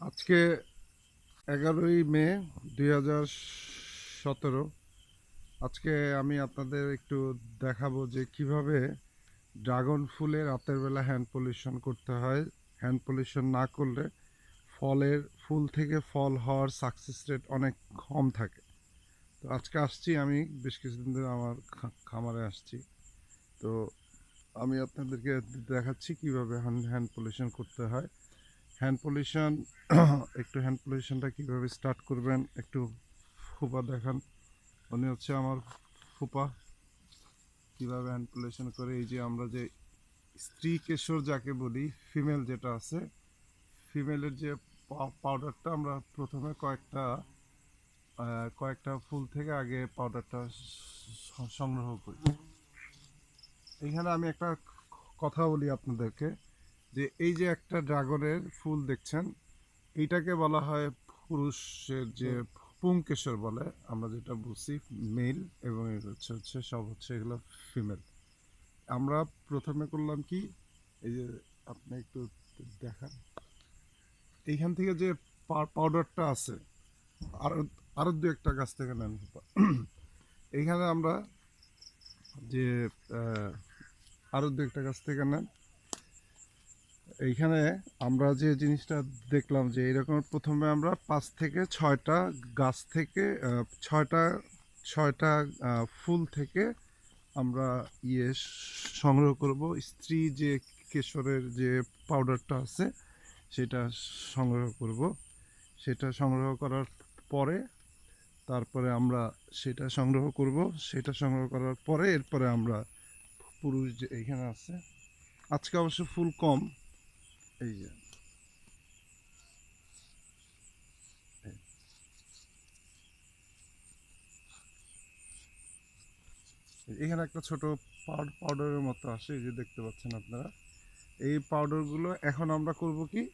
আজকে এগারোই মে দুই হাজার সতেরো। আজকে আমি আপনাদের একটু দেখাবো যে কীভাবে ড্রাগন ফুলে রাতের বেলা হ্যান্ড পলিউশন করতে হয়। হ্যান্ড পলিউশন না করলে ফলের, ফুল থেকে ফল হওয়ার সাকসেস রেট অনেক কম থাকে। তো আজকে আসছি আমি, বেশ কিছুদিন ধরে আমার খামারে আসছি। তো আমি আপনাদেরকে দেখাচ্ছি কীভাবে হ্যান্ড পলিউশন করতে হয়। হ্যান্ড পলিউশন একটু হ্যান্ড পলিউশনটা কীভাবে স্টার্ট করবেন, একটু ফুপা দেখান। উনি হচ্ছে আমার ফুপা। কীভাবে হ্যান্ড পলিউশন করে, এই যে আমরা যে স্ত্রী কেশর যাকে বলি ফিমেল যেটা আছে ফিমেলের যে পাউডারটা আমরা প্রথমে কয়েকটা কয়েকটা ফুল থেকে আগে পাউডারটা সংগ্রহ করি। এইখানে আমি একটা কথা বলি আপনাদেরকে। যে এই যে একটা ড্রাগনের ফুল দেখছেন এইটাকে বলা হয় পুরুষের যে পুংকেশর বলে আমরা যেটা বুঝছি মেল এবং হচ্ছে হচ্ছে সব হচ্ছে এগুলো ফিমেল। আমরা প্রথমে করলাম কি এই যে আপনি একটু দেখান। এইখান থেকে যে পাউডারটা আছে আরও আরও দু একটা গাছ থেকে নেন। এইখানে আমরা যে আহ, আরও দু একটা গাছ থেকে নেন। এইখানে আমরা যে জিনিসটা দেখলাম যে এরকম প্রথমে আমরা পাঁচ থেকে ছয়টা গাছ থেকে ছয়টা ছয়টা ফুল থেকে আমরা ইয়ে সংগ্রহ করব। স্ত্রী যে কেশরের যে পাউডারটা আছে, সেটা সংগ্রহ করব। সেটা সংগ্রহ করার পরে তারপরে আমরা সেটা সংগ্রহ করব। সেটা সংগ্রহ করার পরে এরপরে আমরা পুরুষ যে এইখানে আছে, আজকে অবশ্য ফুল কম এই যে। এখানে একটা ছোট পাউডারের মতো আসে, এই যে দেখতে পাচ্ছেন আপনারা। এই পাউডারগুলো এখন আমরা করব কি?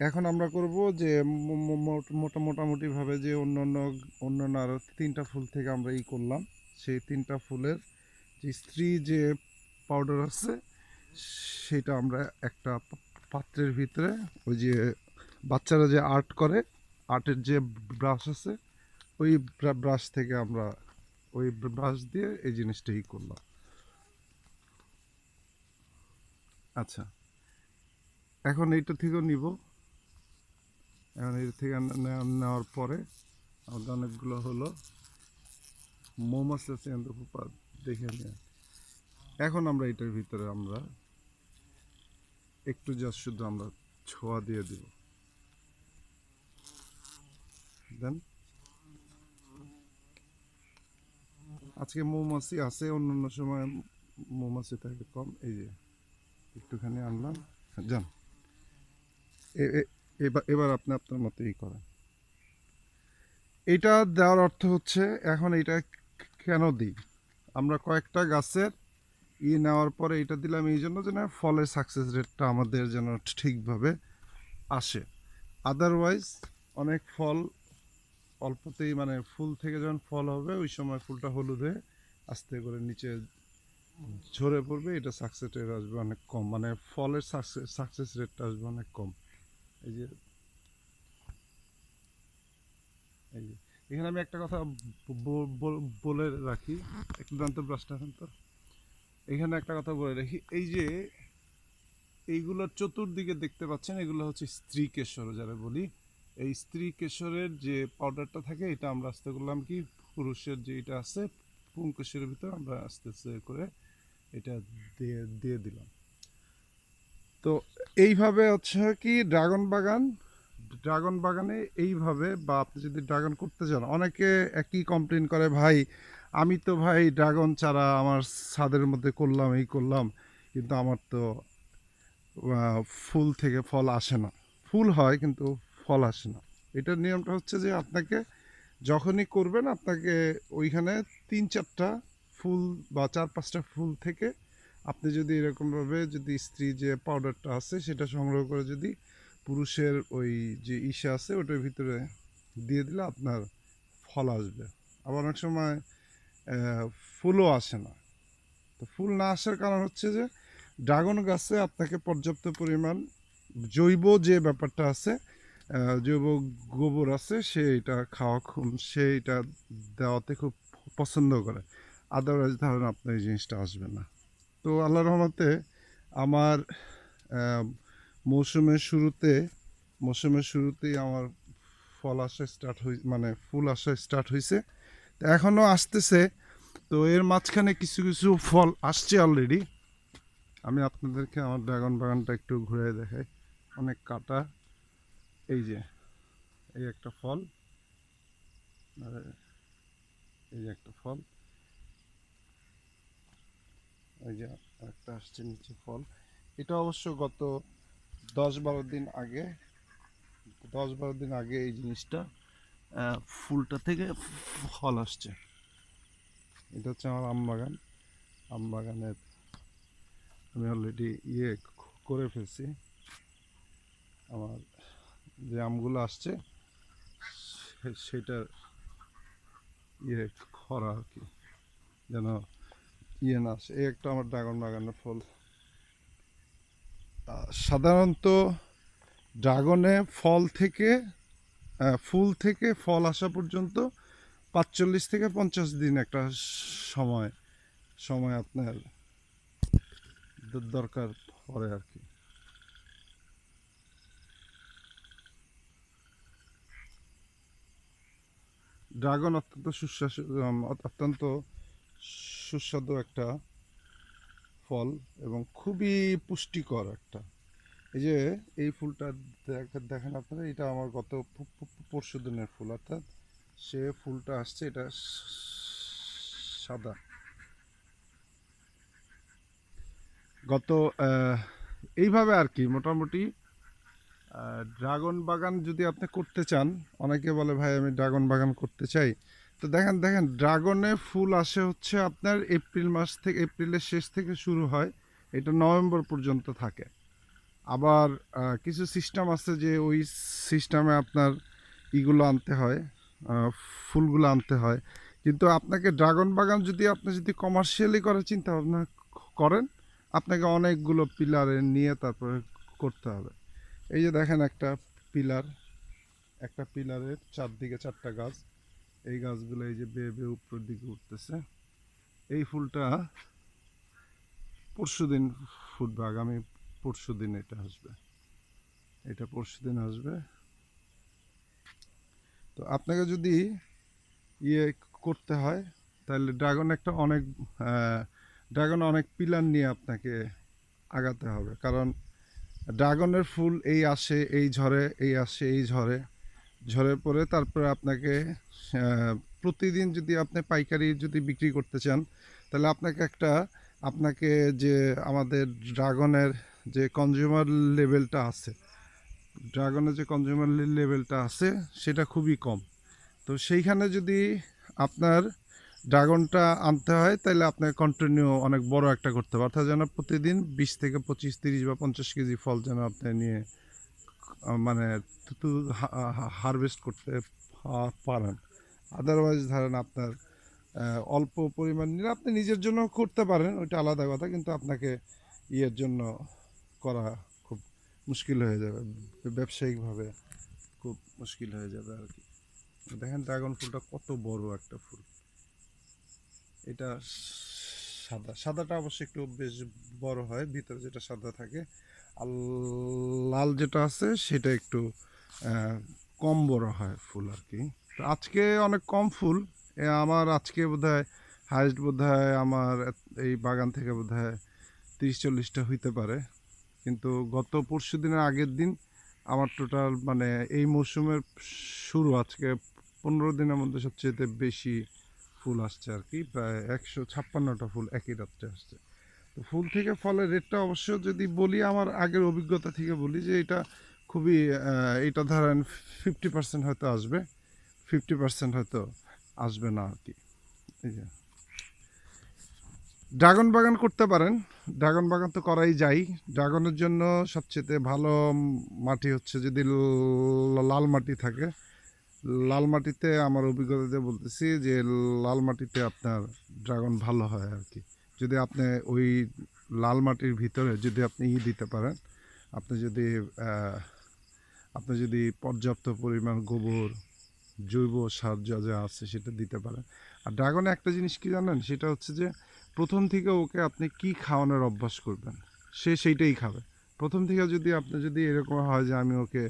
এখন আমরা করব যে মোট- মোটা মোটামুটি ভাবে যে অন্যান্য আরও তিনটা ফুল থেকে আমরা ই করলাম, সেই তিনটা ফুলের যে স্ত্রী যে পাউডার আছে, সেটা আমরা একটা পাত্রের ভিতরে ওই যে বাচ্চারা যে আর্ট করে, আর্টের যে ব্রাশ আছে, ওই ব্রাশ থেকে আমরা ওই ব্রাশ দিয়ে এই জিনিসটাই করলাম। আচ্ছা এখন এইটা থেকেও নিব। এখন এই থেকে নেওয়ার পরে আমাদের অনেকগুলো হলো মোমাস আছে দেখে নিয়ে। এখন আমরা এটার ভিতরে আমরা একটু জাস্ট শুধু আমরা ছোঁয়া দিয়ে দিব। দেন। আজকে মৌমাছি আছে অন্য অন্য সময় মৌমাছি থাকে কম। এই যে, একটুখানি আনলাম। যান। এবার এবার আপনি আপনার মতো ই করেন। এটা দেওয়ার অর্থ হচ্ছে, এখন এটা কেন দিই? আমরা কয়েকটা গাছের ই নেওয়ার পরে এটা দিলাম এই জন্য যেন ফলের সাকসেস রেটটা আমাদের যেন ঠিকভাবে আসে। আদারওয়াইজ অনেক ফল অল্পতেই মানে ফুল থেকে যখন ফল হবে, ওই সময় ফুলটা হলুদ হয়ে আস্তে করে নিচে ঝরে পড়বে, এটা সাকসেস রেট আসবে অনেক কম। মানে ফলের সাকসেস সাকসেস রেটটা আসবে অনেক কম। এই যে এই যে, এখানে আমি একটা কথা বলে রাখি। একটু জানতে ব্রাশটা এখন তো। এখানে একটা কথা বলে রাখি, এই যে এইগুলো চতুর্দিকে দেখতে পাচ্ছেন, এগুলো হচ্ছে স্ত্রী কেশর যারা বলি। এই স্ত্রী কেশরের যে পাউডারটা থাকে, এটা আমরা আস্তে করলাম কি, পুরুষের যে এটা আছে পুংকেশরের ভিতর আমরা আস্তে আস্তে করে এটা দিয়ে দিয়ে দিলাম। তো এইভাবে হচ্ছে কি, ড্রাগন বাগান, ড্রাগন বাগানে এইভাবে বা আপনি যদি ড্রাগন করতে চান, অনেকে একই কমপ্লেন করে, ভাই আমি তো ভাই ড্রাগন চারা আমার ছাদের মধ্যে করলাম, এই করলাম, কিন্তু আমার তো ফুল থেকে ফল আসে না। ফুল হয়, কিন্তু ফল আসে না। এটার নিয়মটা হচ্ছে যে আপনাকে যখনই করবেন, আপনাকে ওইখানে তিন চারটা ফুল বা চার পাঁচটা ফুল থেকে আপনি যদি এরকমভাবে যদি স্ত্রী যে পাউডারটা আছে, সেটা সংগ্রহ করে যদি পুরুষের ওই যে ইসে আছে, ওটার ভিতরে দিয়ে দিলে আপনার ফল আসবে। আবার অনেক সময় ফুলও আসে না। তো ফুল না আসার কারণ হচ্ছে যে, ড্রাগন গাছে আপনাকে পর্যাপ্ত পরিমাণ জৈব যে ব্যাপারটা আছে জৈব গোবর আছে সে এটা খাওয়া খুব সে এটা দেওয়াতে খুব পছন্দ করে। আদারওয়াইজ ধরেন আপনার এই জিনিসটা আসবে না। তো আল্লাহ রহমতে আমার মৌসুমের শুরুতে, মৌসুমের শুরুতেই আমার ফল আসা স্টার্ট হই মানে ফুল আসা স্টার্ট হয়েছে এখনও আসতেছে। তো এর মাঝখানে কিছু কিছু ফল আসছে অলরেডি আমি আপনাদেরকে আমার ড্রাগন বাগানটা একটু ঘুরে দেখাই। অনেক কাটা। এই যে, এই একটা ফল। আর এই যে একটা ফল। এই যে একটা আসছে নিচে ফল। এটা অবশ্য গত দশ বারো দিন আগে, দশ বারো দিন আগে এই জিনিসটা ফুলটা থেকে ফল আসছে। এটা হচ্ছে আমার আম বাগান আম বাগানের আমি অলরেডি ইয়ে করে ফেলছি। আমার যে আমগুলো আসছে সেটার ইয়ে করা আর কি, যেন ইয়ে না আসে। এই একটা আমার ড্রাগন বাগানের ফল। সাধারণত ড্রাগনে ফল থেকে ফুল থেকে ফল আসা পর্যন্ত পাঁচচল্লিশ থেকে পঞ্চাশ দিন একটা সময় সময় আপনার দরকার পড়ে আর কি। ড্রাগন অত্যন্ত সুস্বাদু অত্যন্ত সুস্বাদু একটা ফল এবং খুবই পুষ্টিকর একটা। এই যে এই ফুলটা দেখ- দেখেন আপনারা, এটা আমার গত পরশু দিনের ফুল, অর্থাৎ সে ফুলটা আসছে, এটা সাদা। গত এইভাবে আর কি মোটামুটি ড্রাগন বাগান যদি আপনি করতে চান, অনেকে বলে, ভাই, আমি ড্রাগন বাগান করতে চাই। তো দেখেন দেখেন, ড্রাগনে ফুল আসে হচ্ছে আপনার এপ্রিল মাস থেকে, এপ্রিলের শেষ থেকে শুরু হয়, এটা নভেম্বর পর্যন্ত থাকে। আবার কিছু সিস্টেম আছে যে ওই সিস্টেমে আপনার ইগুলো আনতে হয় ফুলগুলো আনতে হয়। কিন্তু আপনাকে ড্রাগন বাগান যদি আপনি যদি কমার্শিয়ালি করার চিন্তা ভাবনা করেন, আপনাকে অনেকগুলো পিলারে নিয়ে তারপরে করতে হবে। এই যে দেখেন একটা পিলার একটা পিলারের চারদিকে চারটা গাছ। এই গাছগুলো এই যে বেয়ে বেয়ে উপরের দিকে উঠতেছে। এই ফুলটা পরশু দিন ফুটবে, আগামী পরশু দিন এটা আসবে। এটা পরশু দিন আসবে। তো আপনাকে যদি ইয়ে করতে হয়, তাহলে ড্রাগন একটা অনেক ড্রাগন অনেক পিলার নিয়ে আপনাকে আগাতে হবে। কারণ ড্রাগনের ফুল এই আসে, এই ঝরে, এই আসে, এই ঝরে। ঝরে পরে তারপরে আপনাকে প্রতিদিন যদি আপনি পাইকারি যদি বিক্রি করতে চান, তাহলে আপনাকে একটা, আপনাকে যে আমাদের ড্রাগনের যে কনজিউমার লেভেলটা আছে ড্রাগনের যে কনজিউমার লেভেলটা আছে, সেটা খুবই কম। তো সেইখানে যদি আপনার ড্রাগনটা আনতে হয়, তাহলে আপনাকে কন্টিনিউ অনেক বড় একটা করতে হবে। অর্থাৎ যেন প্রতিদিন বিশ থেকে পঁচিশ, তিরিশ বা পঞ্চাশ কেজি ফল যেন আপনি নিয়ে মানে হারভেস্ট করতে পারেন। আদারওয়াইজ ধরেন আপনার অল্প পরিমাণ নিলে আপনি নিজের জন্য করতে পারেন, ওইটা আলাদা কথা, কিন্তু আপনাকে ইয়ের জন্য করা খুব মুশকিল হয়ে যাবে। ব্যবসায়িকভাবে খুব মুশকিল হয়ে যাবে আর কি। দেখেন ড্রাগন ফুলটা কত বড় একটা ফুল। এটা সাদা। সাদাটা অবশ্যই একটু বেশ বড় হয়, ভিতরে যেটা সাদা থাকে। আর লাল যেটা আছে, সেটা একটু কম বড় হয় ফুল আর কি। তো আজকে অনেক কম ফুল। আমার আজকে বোধহয় হাইস্ট বোধহয় আমার এই বাগান থেকে বোধহয় তিরিশ চল্লিশটা হইতে পারে। কিন্তু গত পরশু দিনের আগের দিন আমার টোটাল মানে এই মৌসুমের শুরু, আজকে পনেরো দিনের মধ্যে সবচেয়ে বেশি ফুল আসছে আর কি, প্রায় একশো ছাপ্পান্নটা ফুল একই রাত্রে আসছে। তো ফুল থেকে ফলের রেটটা অবশ্য যদি বলি, আমার আগের অভিজ্ঞতা থেকে বলি যে এটা খুবই এটা ধরেন ফিফটি পার্সেন্ট হয়তো আসবে ফিফটি পার্সেন্ট হয়তো আসবে না আর কি। এই যে। ড্রাগন বাগান করতে পারেন। ড্রাগন বাগান তো করাই যায়। ড্রাগনের জন্য সবচেয়ে ভালো মাটি হচ্ছে যদি লাল মাটি থাকে। লাল মাটিতে আমার অভিজ্ঞতাতে বলতেছি যে লাল মাটিতে আপনার ড্রাগন ভালো হয় আর কি যদি আপনি ওই লাল মাটির ভিতরে যদি আপনি ই দিতে পারেন, আপনি যদি আপনি যদি পর্যাপ্ত পরিমাণ গোবর, জৈব সার যা যা আছে সেটা দিতে পারেন। আর ড্রাগনে একটা জিনিস কি জানেন? সেটা হচ্ছে যে প্রথম থেকে ওকে আপনি কি খাওয়ানোর অভ্যাস করবেন? সে সেইটাই খাবে। প্রথম থেকে যদি আপনি, যদি এরকম হয় যে আমি ওকে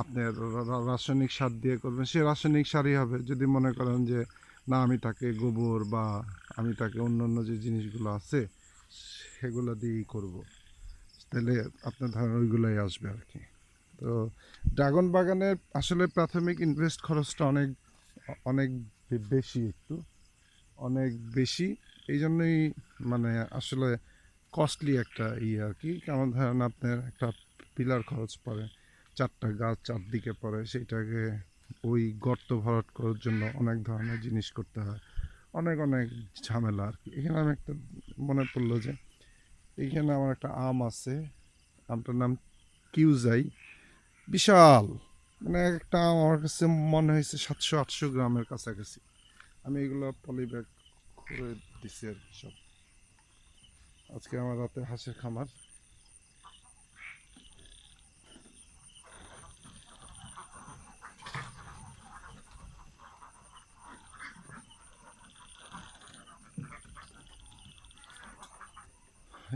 আপনার রাসায়নিক সার দিয়ে করবেন, সে রাসায়নিক সারই হবে। যদি মনে করেন যে, না, আমি তাকে গোবর বা আমি তাকে অন্য অন্য যে জিনিসগুলো আছে, সেগুলো দিয়েই করব। তাহলে আপনার ধরেন ওইগুলোই আসবে আর কি। তো ড্রাগন বাগানের আসলে প্রাথমিক ইনভেস্ট খরচটা অনেক অনেক বেশি একটু। অনেক বেশি। এই জন্যই মানে আসলে কস্টলি একটা ইয়ে আর কি। কেমন ধরেন আপনার একটা পিলার খরচ পড়ে, চারটা গাছ চারদিকে পড়ে, সেইটাকে ওই গর্ত ভরাট করার জন্য অনেক ধরনের জিনিস করতে হয়। অনেক অনেক ঝামেলা আর কি। এখানে আমি একটা মনে পড়ল যে, এইখানে আমার একটা আম আছে, আমটার নাম কিউজাই। বিশাল! মানে একটা আম আমার কাছে মনে হয়েছে সাতশো, আটশো গ্রামের কাছাকাছি। আমি এগুলো পলি ব্যাগ করে দিছি আর সব। আজকে আমার রাতে হাঁসের খামার।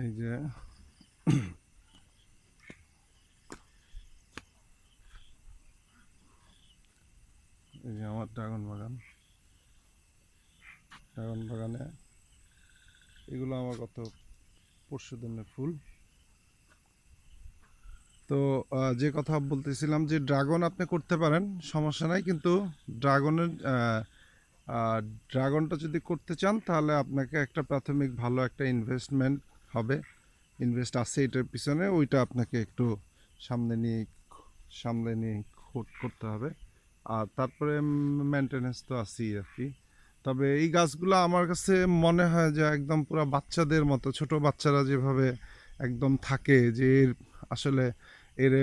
এই যে এই যে আমার ড্রাগন বাগান। ড্রাগন বাগানে। এগুলো আমার কত পরশু দিনের ফুল। তো যে কথা বলতেছিলাম যে ড্রাগন আপনি করতে পারেন, সমস্যা নাই, কিন্তু ড্রাগনের ড্রাগনটা যদি করতে চান, তাহলে আপনাকে একটা প্রাথমিক ভালো একটা ইনভেস্টমেন্ট হবে। ইনভেস্ট আছে এটার পিছনে, ওইটা আপনাকে একটু সামনে নিয়ে সামনে নিয়ে কর- করতে হবে। আর তারপরে মেনটেনেন্স তো আছেই আর কি। তবে এই গাছগুলো আমার কাছে মনে হয় যে একদম পুরো বাচ্চাদের মতো, ছোট বাচ্চারা যেভাবে একদম থাকে যে এর আসলে এর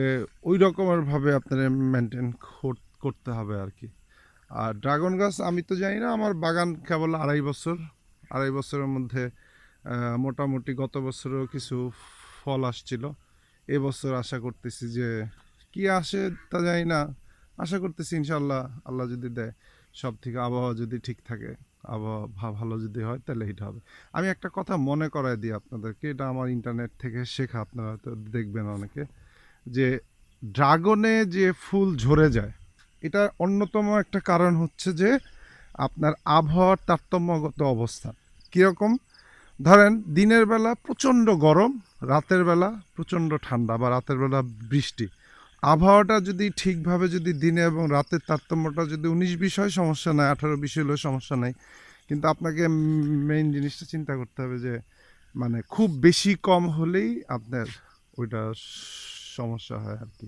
ওই রকমের ভাবে আপনার মেনটেন করতে হবে আর কি আর ড্রাগন গাছ আমি তো জানি না, আমার বাগান কেবল আড়াই বছর, আড়াই বছরের মধ্যে মোটামুটি গত বছরও কিছু ফল আসছিল। এবছর আশা করতেছি যে কি আসে তা জানি না। আশা করতেছি ইনশাল্লাহ আল্লাহ যদি দেয়। সব থেকে আবহাওয়া যদি ঠিক থাকে, আবহাওয়া ভালো যদি হয়, তাহলে এটা হবে। আমি একটা কথা মনে করাই দিই আপনাদেরকে, এটা আমার ইন্টারনেট থেকে শেখা, আপনারা হয়তো দেখবেন অনেকে, যে ড্রাগনে যে ফুল ঝরে যায়, এটা অন্যতম একটা কারণ হচ্ছে যে আপনার আবহাওয়ার তারতম্যগত অবস্থা। কীরকম? ধরেন, দিনের বেলা প্রচণ্ড গরম, রাতের বেলা প্রচণ্ড ঠান্ডা বা রাতের বেলা বৃষ্টি। আবহাওয়াটা যদি ঠিকভাবে যদি দিনে এবং রাতের তারতম্যটা যদি উনিশ বিশ হয়, সমস্যা নাই। আঠারো বিশ হলেও সমস্যা নাই। কিন্তু আপনাকে মেইন জিনিসটা চিন্তা করতে হবে যে মানে খুব বেশি কম হলেই আপনার ওইটা সমস্যা হয় আর কি।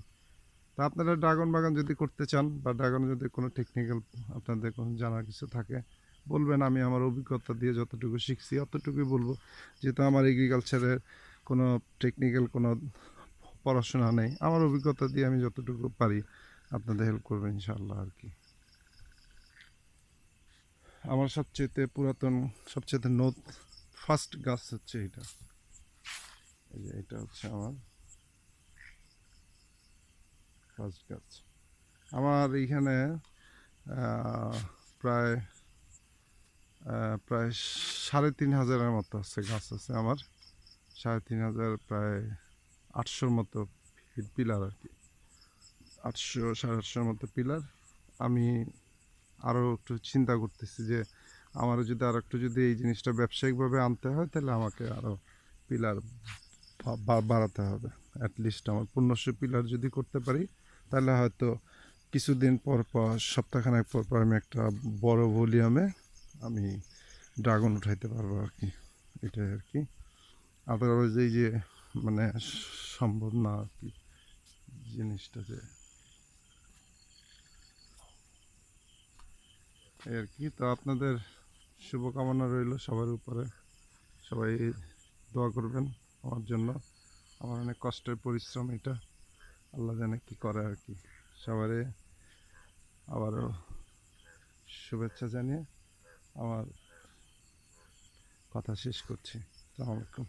তা আপনারা ড্রাগন বাগান যদি করতে চান বা ড্রাগন যদি কোনো টেকনিক্যাল আপনাদের কোনো জানার কিছু থাকে, বলবেন। আমি আমার অভিজ্ঞতা দিয়ে যতটুকু শিখছি, অতটুকুই বলব। যেহেতু আমার এগ্রিকালচারের কোনো টেকনিক্যাল কোনো পড়াশোনা নেই। আমার অভিজ্ঞতা দিয়ে আমি যতটুকু পারি আপনাদের হেল্প করব ইনশাআল্লাহ আর কি। আমার সবচেয়ে পুরাতন সবচেয়ে নত ফার্স্ট গাছ হচ্ছে এটা এই যে এটা হচ্ছে আমার ফার্স্ট গাছ। আমার এইখানে প্রায় প্রায় সাড়ে তিন হাজারের মতো আছে গাছ আছে আমার। সাড়ে তিন হাজার প্রায় আটশোর মতো পিলার আর কি আটশো, সাড়ে আটশোর মতো পিলার আমি আরও একটু চিন্তা করতেছি যে, আমারও যদি আর একটু যদি এই জিনিসটা ব্যবসায়িকভাবে আনতে হয়, তাহলে আমাকে আরও পিলার বাড়াতে হবে। অ্যাটলিস্ট আমার পনেরোশো পিলার যদি করতে পারি, তাহলে হয়তো কিছুদিন পর পর, সপ্তাহখানেক পর পর আমি একটা বড় ভলিউমে আমি ড্রাগন উঠাইতে পারব আর কি এটাই আর কি আদারওয়াইজ এই যে মানে সম্ভব না আর কি জিনিসটা যে আর কি, তো আপনাদের শুভকামনা রইল সবার উপরে। সবাই দোয়া করবেন আমার জন্য। আমার অনেক কষ্টের পরিশ্রম এটা। আল্লাহ জানে কি করে আর কি। সবারে আবারও শুভেচ্ছা জানিয়ে আমার কথা শেষ করছি। আসসালামু আলাইকুম।